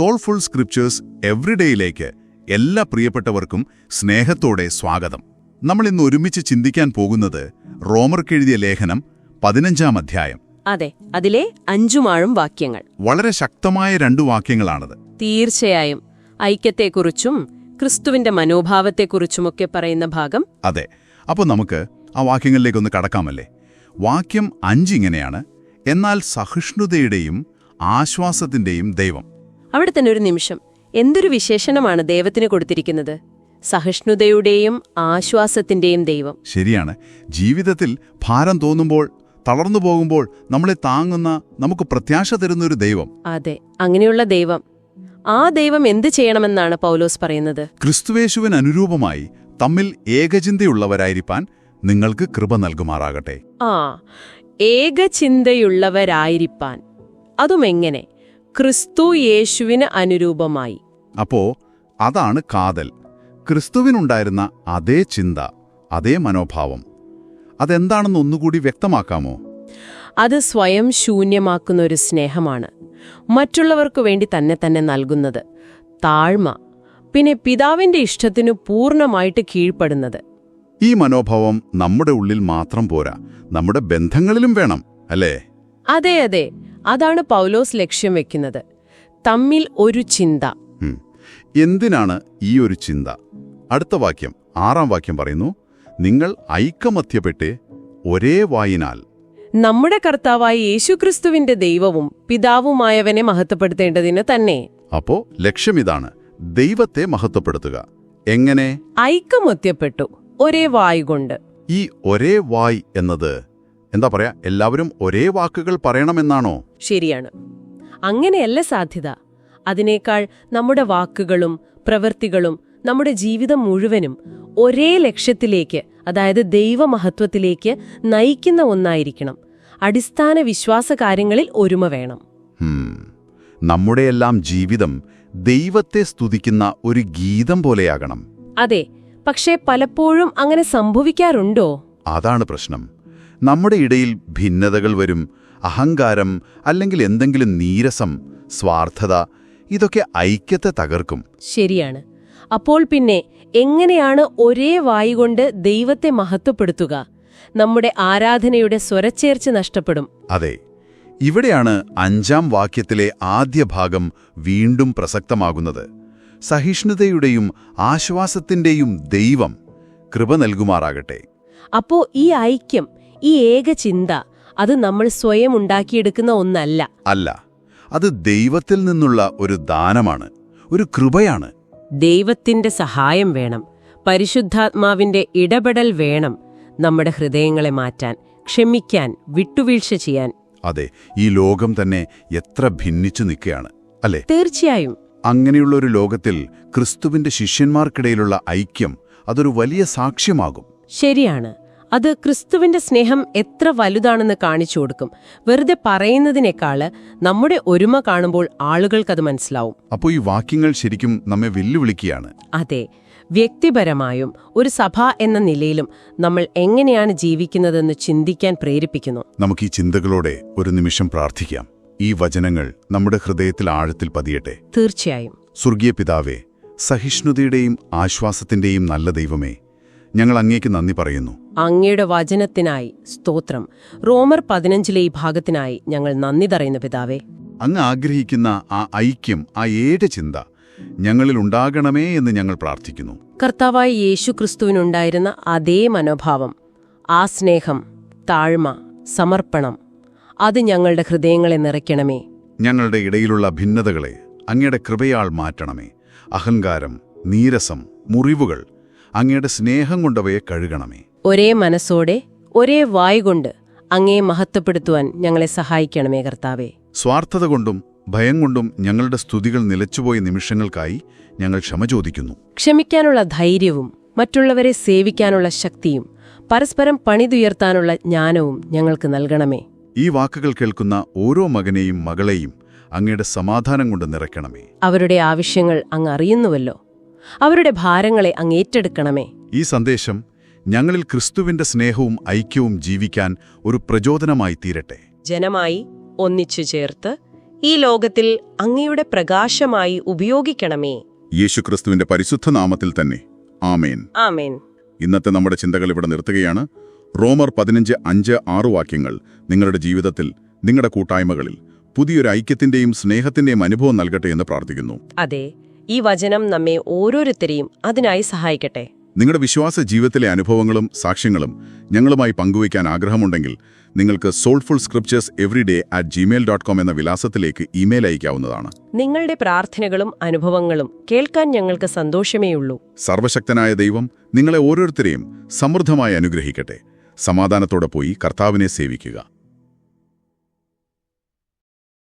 Soulful scriptures എവ്രിഡേയിലേക്ക് എല്ലാ പ്രിയപ്പെട്ടവർക്കും സ്നേഹത്തോടെ സ്വാഗതം. നമ്മൾ ഇന്ന് ഒരുമിച്ച് ചിന്തിക്കാൻ പോകുന്നത് റോമർക്കെഴുതിയ ലേഖനം പതിനഞ്ചാം അധ്യായം. അതെ അതിലെ അഞ്ചുമാഴും വാക്യങ്ങൾ. വളരെ ശക്തമായ രണ്ടു വാക്യങ്ങളാണത്. തീർച്ചയായും ഐക്യത്തെക്കുറിച്ചും ക്രിസ്തുവിന്റെ മനോഭാവത്തെക്കുറിച്ചുമൊക്കെ പറയുന്ന ഭാഗം. അതെ അപ്പോൾ നമുക്ക് ആ വാക്യങ്ങളിലേക്കൊന്ന് കടക്കാമല്ലേ? വാക്യം അഞ്ചിങ്ങനെയാണ് എന്നാൽ സഹിഷ്ണുതയുടെയും ആശ്വാസത്തിന്റെയും ദൈവം അവിടെ തന്നെ ഒരു നിമിഷം. എന്തൊരു വിശേഷണമാണ് ദൈവത്തിന് കൊടുത്തിരിക്കുന്നത്? സഹിഷ്ണുതയുടെയും ആശ്വാസത്തിന്റെയും ദൈവം. ശരിയാണ്. ജീവിതത്തിൽ ഭാരം തോന്നുമ്പോൾ തളർന്നു പോകുമ്പോൾ നമ്മളെ താങ്ങുന്ന നമുക്ക് പ്രത്യാശ തരുന്ന ഒരു ദൈവം. അതെ അങ്ങനെയുള്ള ദൈവം. ആ ദൈവം എന്ത് ചെയ്യണമെന്നാണ് പൗലോസ് പറയുന്നത്? ക്രിസ്തുവേശുവിന് അനുരൂപമായി തമ്മിൽ ഏകചിന്തയുള്ളവരായിരിക്കാൻ നിങ്ങൾക്ക് കൃപ നൽകുമാറാകട്ടെ. ആ ഏകചിന്തയുള്ളവരായിരിക്കാൻ അതുമെങ്ങനെ ക്രിസ്തു യേശുവിന് അനുരൂപമായി. അപ്പോ അതാണ് കാതൽ. ക്രിസ്തുവിനുണ്ടായിരുന്ന അതേ ചിന്ത അതേ മനോഭാവം. അതെന്താണെന്ന് ഒന്നുകൂടി വ്യക്തമാക്കാമോ? അത് സ്വയം ശൂന്യമാക്കുന്ന ഒരു സ്നേഹമാണ്. മറ്റുള്ളവർക്കു വേണ്ടി തന്നെ തന്നെ നൽകുന്നത്. താഴ്മ പിന്നെ പിതാവിന്റെ ഇഷ്ടത്തിനു പൂർണമായിട്ട് കീഴ്പ്പെടുന്നത്. ഈ മനോഭാവം നമ്മുടെ ഉള്ളിൽ മാത്രം പോരാ. നമ്മുടെ ബന്ധങ്ങളിലും വേണം അല്ലേ? അതെ അതെ. അതാണ് പൗലോസ് ലക്ഷ്യം വെക്കുന്നത്. തമ്മിൽ ഒരു ചിന്ത. എന്തിനാണ് ഈ ഒരു ചിന്ത? അടുത്ത വാക്യം ആറാം വാക്യം പറയുന്നു നിങ്ങൾ ഐക്കമത്യപ്പെട്ട് ഒരേ വായിനാൽ. നമ്മുടെ കർത്താവായ യേശുക്രിസ്തുവിന്റെ ദൈവവും പിതാവുമായവനെ മഹത്വപ്പെടുത്തേണ്ടതിന് തന്നെ. അപ്പോ ലക്ഷ്യമിതാണ് ദൈവത്തെ മഹത്വപ്പെടുത്തുക. എങ്ങനെ? ഐക്യമൊത്തപ്പെട്ടു ഒരേ വായുകൊണ്ട് ഈ ഒരേ വായ് എന്നത് എന്താ പറയാ എല്ലാവരും ഒരേ വാക്കുകൾ പറയണമെന്നാണോ? ശരിയാണ്. അങ്ങനെയല്ല സാധ്യത. അതിനേക്കാൾ നമ്മുടെ വാക്കുകളും പ്രവൃത്തികളും നമ്മുടെ ജീവിതം മുഴുവനും ഒരേ ലക്ഷ്യത്തിലേക്ക് അതായത് ദൈവമഹത്വത്തിലേക്ക് നയിക്കുന്ന ഒന്നായിരിക്കണം. അടിസ്ഥാന വിശ്വാസ കാര്യങ്ങളിൽ ഒരുമ വേണം. നമ്മുടെ നമ്മുടെയെല്ലാം ജീവിതം ദൈവത്തെ സ്തുതിക്കുന്ന ഒരു ഗീതം പോലെയാകണം. അതെ പക്ഷേ പലപ്പോഴും അങ്ങനെ സംഭവിക്കാറുണ്ടോ? അതാണ് പ്രശ്നം. നമ്മുടെ ഇടയിൽ ഭിന്നതകൾ വരും. അഹങ്കാരം അല്ലെങ്കിൽ എന്തെങ്കിലും നീരസം സ്വാർത്ഥത ഇതൊക്കെ ഐക്യത്തെ തകർക്കും. ശരിയാണ്. അപ്പോൾ പിന്നെ എങ്ങനെയാണ് ഒരേ വായുകൊണ്ട് ദൈവത്തെ മഹത്വപ്പെടുത്തുക? നമ്മുടെ ആരാധനയുടെ സ്വരച്ചേർച്ച നഷ്ടപ്പെടും. അതെ. ഇവിടെയാണ് അഞ്ചാം വാക്യത്തിലെ ആദ്യ ഭാഗം വീണ്ടും പ്രസക്തമാകുന്നത്. സഹിഷ്ണുതയുടെയും ആശ്വാസത്തിന്റെയും ദൈവം കൃപ നൽകുമാറാകട്ടെ. അപ്പോ ഈ ഐക്യം ഈ ഏക ചിന്ത അത് നമ്മൾ സ്വയം ഉണ്ടാക്കിയെടുക്കുന്ന ഒന്നല്ല. അല്ല അത് ദൈവത്തിൽ നിന്നുള്ള ഒരു ദാനമാണ് ഒരു കൃപയാണ്. ദൈവത്തിന്റെ സഹായം വേണം പരിശുദ്ധാത്മാവിന്റെ ഇടപെടൽ വേണം നമ്മുടെ ഹൃദയങ്ങളെ മാറ്റാൻ ക്ഷമിക്കാൻ വിട്ടുവീഴ്ച ചെയ്യാൻ. അതെ ഈ ലോകം തന്നെ എത്ര ഭിന്നിച്ചു നിൽക്കുകയാണ് അല്ലേ? തീർച്ചയായും. അങ്ങനെയുള്ള ഒരു ലോകത്തിൽ ക്രിസ്തുവിന്റെ ശിഷ്യന്മാർക്കിടയിലുള്ള ഐക്യം അതൊരു വലിയ സാക്ഷ്യമാകും. ശരിയാണ്. അത് ക്രിസ്തുവിന്റെ സ്നേഹം എത്ര വലുതാണെന്ന് കാണിച്ചു കൊടുക്കും. വെറുതെ പറയുന്നതിനേക്കാൾ നമ്മുടെ ഒരുമ കാണുമ്പോൾ ആളുകൾക്കത് മനസ്സിലാവും. അപ്പോൾ ഈ വാക്യങ്ങൾ ശരിക്കും നമ്മെ വെല്ലുവിളിക്കുകയാണ്. അതെ. വ്യക്തിപരമായും ഒരു സഭ എന്ന നിലയിലും നമ്മൾ എങ്ങനെയാണ് ജീവിക്കുന്നതെന്ന് ചിന്തിക്കാൻ പ്രേരിപ്പിക്കുന്നു. നമുക്ക് ഈ ചിന്തകളോടെ ഒരു നിമിഷം പ്രാർത്ഥിക്കാം. ഈ വചനങ്ങൾ നമ്മുടെ ഹൃദയത്തിൽ ആഴത്തിൽ പതിയട്ടെ. തീർച്ചയായും. സ്വർഗീയ പിതാവേ സഹിഷ്ണുതയുടെയും ആശ്വാസത്തിന്റെയും നല്ല ദൈവമേ ഞങ്ങൾ അങ്ങേക്ക് നന്ദി പറയുന്നു. അങ്ങയുടെ വചനത്തിനായി സ്തോത്രം. റോമർ പതിനഞ്ചിലെ ഈ ഭാഗത്തിനായി ഞങ്ങൾ നന്ദി തറയുന്ന പിതാവേ. അങ്ങ് ആഗ്രഹിക്കുന്ന ആ ഐക്യം ആ ഏഴ് ചിന്ത ഞങ്ങളിൽ ഉണ്ടാകണമേ എന്ന് ഞങ്ങൾ പ്രാർത്ഥിക്കുന്നു. കർത്താവായ യേശു ക്രിസ്തുവിനുണ്ടായിരുന്ന അതേ മനോഭാവം ആ സ്നേഹം താഴ്മ സമർപ്പണം അത് ഞങ്ങളുടെ ഹൃദയങ്ങളെ നിറയ്ക്കണമേ. ഞങ്ങളുടെ ഇടയിലുള്ള ഭിന്നതകളെ അങ്ങയുടെ കൃപയാൾ മാറ്റണമേ. അഹങ്കാരം നീരസം മുറിവുകൾ അങ്ങയുടെ സ്നേഹം കൊണ്ടവയെ കഴുകണമേ. ഒരേ മനസ്സോടെ ഒരേ വായുകൊണ്ട് അങ്ങയെ മഹത്വപ്പെടുത്തുവാൻ ഞങ്ങളെ സഹായിക്കണമേ കർത്താവേ. സ്വാർത്ഥത കൊണ്ടും ഭയം കൊണ്ടും ഞങ്ങളുടെ സ്തുതികൾ നിലച്ചുപോയ നിമിഷങ്ങൾക്കായി ഞങ്ങൾ ക്ഷമ ചോദിക്കുന്നു. ക്ഷമിക്കാനുള്ള ധൈര്യവും മറ്റുള്ളവരെ സേവിക്കാനുള്ള ശക്തിയും പരസ്പരം പണിതുയർത്താനുള്ള ജ്ഞാനവും ഞങ്ങൾക്ക് നൽകണമേ. ഈ വാക്കുകൾ കേൾക്കുന്ന ഓരോ മകനെയും മകളെയും അങ്ങയുടെ സമാധാനം കൊണ്ട് നിറയ്ക്കണമേ. അവരുടെ ആവശ്യങ്ങൾ അങ്ങ് അറിയുന്നുവല്ലോ. അവരുടെ ഭാരങ്ങളെ അങ്ങേറ്റെടുക്കണമേ ഈ സന്ദേശം ഞങ്ങളിൽ ക്രിസ്തുവിന്റെ സ്നേഹവും ഐക്യവും ജീവിക്കാൻ ഒരു പ്രചോദനമായി തീരട്ടെ. ജനമായി ഒന്നിച്ചു ചേർത്ത് ഈ ലോകത്തിൽ അങ്ങയുടെ പ്രകാശമായി ഉപയോഗിക്കണമേ. യേശുക്രിസ്തുവിന്റെ പരിശുദ്ധ നാമത്തിൽ തന്നെ. ആമേൻ. ആമേൻ. ഇന്നത്തെ നമ്മുടെ ചിന്തകൾ ഇവിടെ നിർത്തുകയാണ്. റോമർ പതിനഞ്ച് അഞ്ച് ആറ് വാക്യങ്ങൾ നിങ്ങളുടെ ജീവിതത്തിൽ നിങ്ങളുടെ കൂട്ടായ്മകളിൽ പുതിയൊരു ഐക്യത്തിന്റെയും സ്നേഹത്തിന്റെയും അനുഭവം നൽകട്ടെ എന്ന് പ്രാർത്ഥിക്കുന്നു. അതെ. ഈ വചനം നമ്മെ ഓരോരുത്തരെയും അതിനായി സഹായിക്കട്ടെ. നിങ്ങളുടെ വിശ്വാസ ജീവിതത്തിലെ അനുഭവങ്ങളും സാക്ഷ്യങ്ങളും ഞങ്ങളുമായി പങ്കുവയ്ക്കാൻ ആഗ്രഹമുണ്ടെങ്കിൽ നിങ്ങൾക്ക് soulful scripters every day at Gmail dot com എന്ന വിലാസത്തിലേക്ക് ഇമെയിൽ അയക്കാവുന്നതാണ്. നിങ്ങളുടെ പ്രാർത്ഥനകളും അനുഭവങ്ങളും കേൾക്കാൻ ഞങ്ങൾക്ക് സന്തോഷമേയുള്ളൂ. സർവശക്തനായ ദൈവം നിങ്ങളെ ഓരോരുത്തരെയും സമൃദ്ധമായി അനുഗ്രഹിക്കട്ടെ. സമാധാനത്തോടെ പോയി കർത്താവിനെ സേവിക്കുക.